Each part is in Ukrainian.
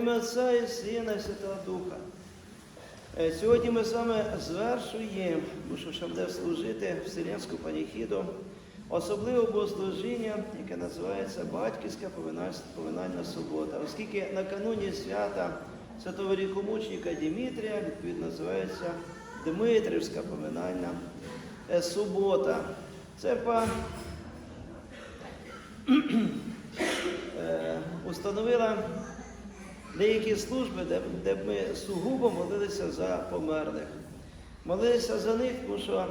ім'я Отця і Сина і Святого Духа. Е, Сьогодні ми вами звершуємо, що ще буде служити Вселенську паніхіду, особливе богослужіння, яке називається Батьківська поминальна- субота, оскільки накануні свята святого великомученика Дімітрія, відповідно, називається Дмитрівська поминальна е, субота. Церква е, установила деякі служби, де, де ми сугубо молилися за померлих. Молилися за них, тому що,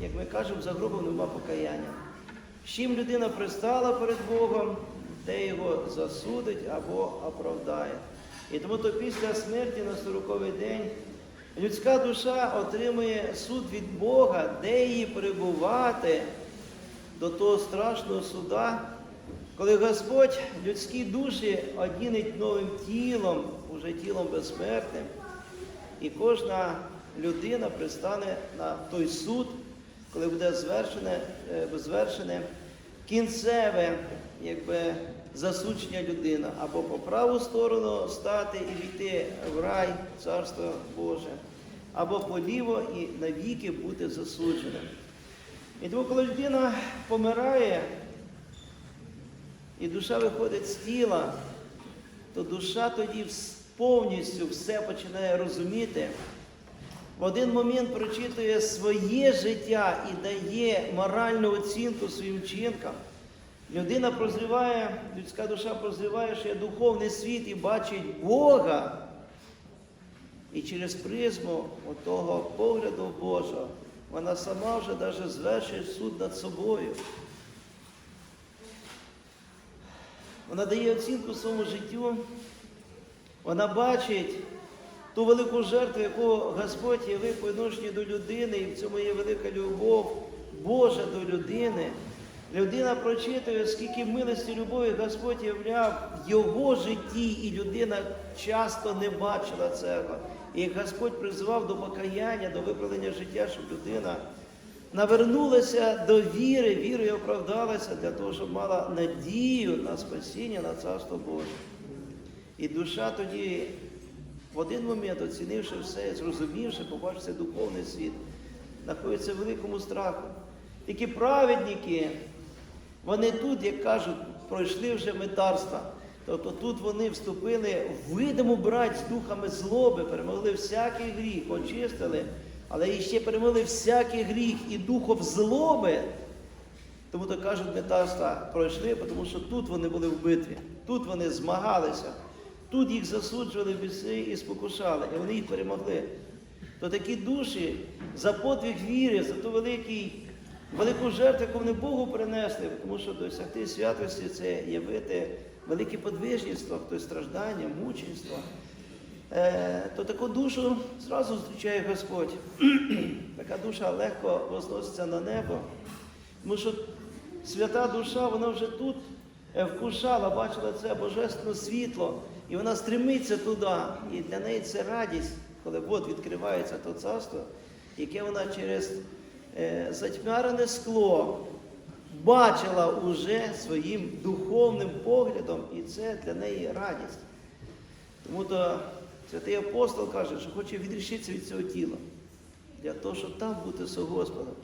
як ми кажемо, за гробом нема покаяння. З чим людина пристала перед Богом, те його засудить або оправдає. І тому то після смерті на 40-й день людська душа отримує суд від Бога, де її перебувати до того страшного суда, коли Господь людські душі одінить новим тілом, уже тілом безсмертним, і кожна людина пристане на той суд, коли буде звершене, е, звершене кінцеве якби, засудження людина, або по праву сторону стати і війти в рай, Царство Боже, або поліво і навіки бути засудженим. І тому, коли людина помирає, і душа виходить з тіла, то душа тоді повністю все починає розуміти. В один момент прочитує своє життя і дає моральну оцінку своїм вчинкам. Людина прозріває, людська душа прозріває, що є духовний світ і бачить Бога. І через призму того погляду Божого вона сама вже навіть звершує суд над собою. Вона дає оцінку своєму життю, вона бачить ту велику жертву, яку Господь явив по відношенню до людини, і в цьому є велика любов Божа до людини. Людина прочитує, скільки милості любові Господь являв в його житті, і людина часто не бачила цього. І Господь призвав до покаяння, до виправлення життя, щоб людина навернулася до віри, вірою оправдалася для того, щоб мала надію на спасіння, на Царство Боже. І душа тоді, в один момент, оцінивши все, зрозумівши, побачивши духовний світ, знаходиться в великому страху. Такі праведники, вони тут, як кажуть, пройшли вже метарства. Тобто тут вони вступили в видиму брать з духами злоби, перемогли всякий гріх, очистили, але і ще перемогли всякий гріх і духом злоби. Тому то кажуть, метарства пройшли, тому що тут вони були в битві, тут вони змагалися, тут їх засуджували біси і спокушали, і вони їх перемогли. То такі душі за подвиг віри, за ту великий, велику жертву, яку вони Богу принесли, тому що досягти святості це явити велике подвижництво, хтось страждання, мученство. Е, то таку душу зразу зустрічає Господь. така душа легко возноситься на небо. Тому що свята душа, вона вже тут е, вкушала, бачила це божественне світло, і вона стремиться туди. І для неї це радість, коли от відкривається то царство, яке вона через е, затьмярене скло бачила уже своїм духовним поглядом, і це для неї радість. Тому то святий апостол каже, що хоче відрішитися від цього тіла, для того, щоб там бути з Господом.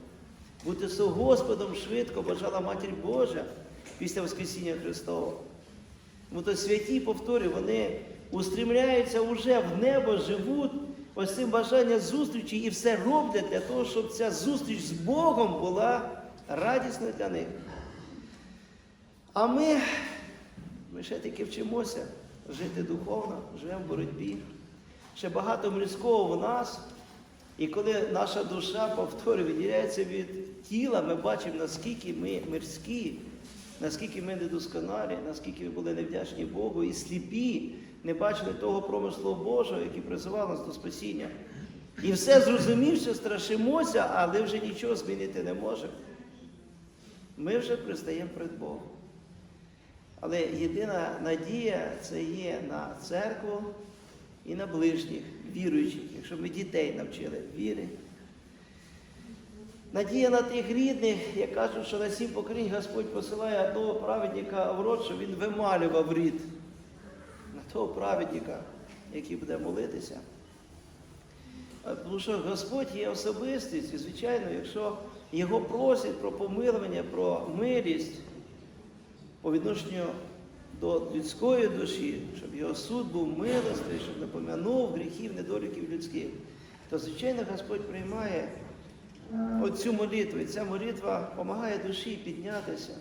Бути з Господом швидко бажала Матір Божа після Воскресіння Христового. Тому то святі, повторюю, вони устремляються уже в небо, живуть ось цим бажанням зустрічі і все роблять для того, щоб ця зустріч з Богом була радісною для них. А ми, ми ще тільки вчимося жити духовно, живемо в боротьбі. Ще багато мирського в нас. І коли наша душа, повторюю, відділяється від тіла, ми бачимо, наскільки ми мирські, наскільки ми недосконалі, наскільки ми були невдячні Богу і сліпі, не бачили того промислу Божого, який призивав нас до спасіння. І все зрозумівши, страшимося, але вже нічого змінити не можемо. Ми вже пристаємо перед Богом. Але єдина надія це є на церкву і на ближніх, віруючих, якщо ми дітей навчили віри. Надія на тих рідних, як кажуть, що на сім поколінь Господь посилає одного праведника в род, щоб він вималював рід. на того праведника, який буде молитися. Тому що Господь є особистість, і, звичайно, якщо його просять про помилування, про милість по відношенню до людської душі, щоб його суд був милостивий, щоб не пом'янув гріхів, недоліків людських, то, звичайно, Господь приймає оцю молитву. І ця молитва допомагає душі піднятися,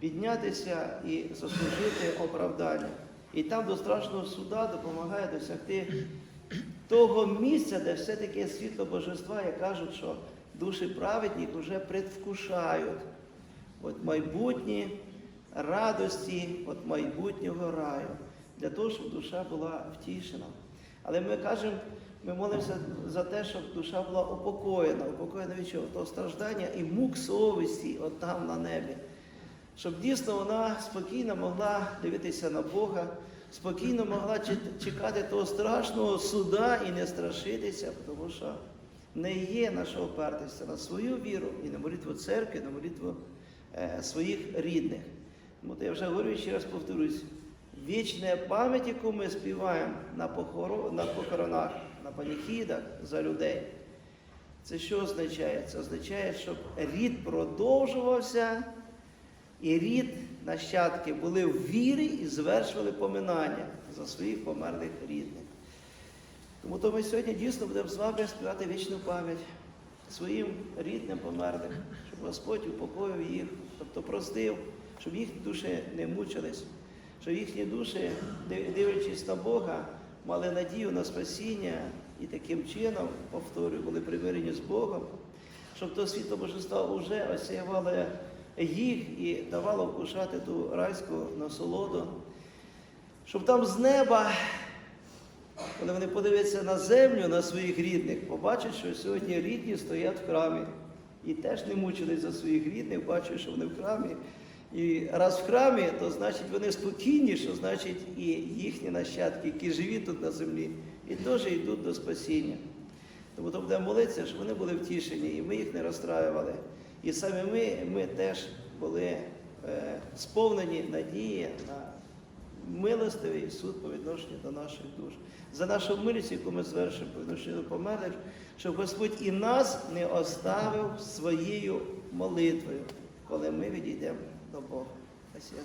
піднятися і заслужити оправдання. І там до страшного суда допомагає досягти того місця, де все-таки світло божества, як кажуть, що душі праведних вже предвкушають от майбутні радості от майбутнього раю, для того, щоб душа була втішена. Але ми кажемо, ми молимося за те, щоб душа була упокоєна, упокоєна від чого? Того страждання і мук совісті от там на небі. Щоб дійсно вона спокійно могла дивитися на Бога, спокійно могла чекати того страшного суда і не страшитися, тому що не є наша опертися на свою віру і на молитву церкви, на молитву е, своїх рідних. Тому я вже говорю ще раз повторюсь. Вічна пам'ять, яку ми співаємо на, похоро- на похоронах, на паніхідах за людей, це що означає? Це означає, щоб рід продовжувався, і рід нащадки були в вірі і звершували поминання за своїх померлих рідних. Тому то ми сьогодні дійсно будемо з вами співати вічну пам'ять своїм рідним померлим, щоб Господь упокоїв їх, тобто простив, щоб їхні душі не мучились, щоб їхні душі, дивлячись на Бога, мали надію на спасіння і таким чином, повторюю, були примирені з Богом, щоб то світло божества вже осяявало їх і давало вкушати ту райську насолоду, щоб там з неба коли вони подивляться на землю, на своїх рідних, побачать, що сьогодні рідні стоять в храмі. І теж не мучились за своїх рідних, бачать, що вони в храмі. І раз в храмі, то значить вони спокійні, що значить і їхні нащадки, які живі тут на землі, і теж йдуть до спасіння. Тому то будемо молитися, щоб вони були втішені, і ми їх не розстраювали. І самі ми, ми теж були е, сповнені надії на милостивий суд по відношенню до наших душ. За нашу милість, яку ми звершимо по відношенню до померлих, щоб Господь і нас не оставив своєю молитвою, коли ми відійдемо до Бога. Спасибо.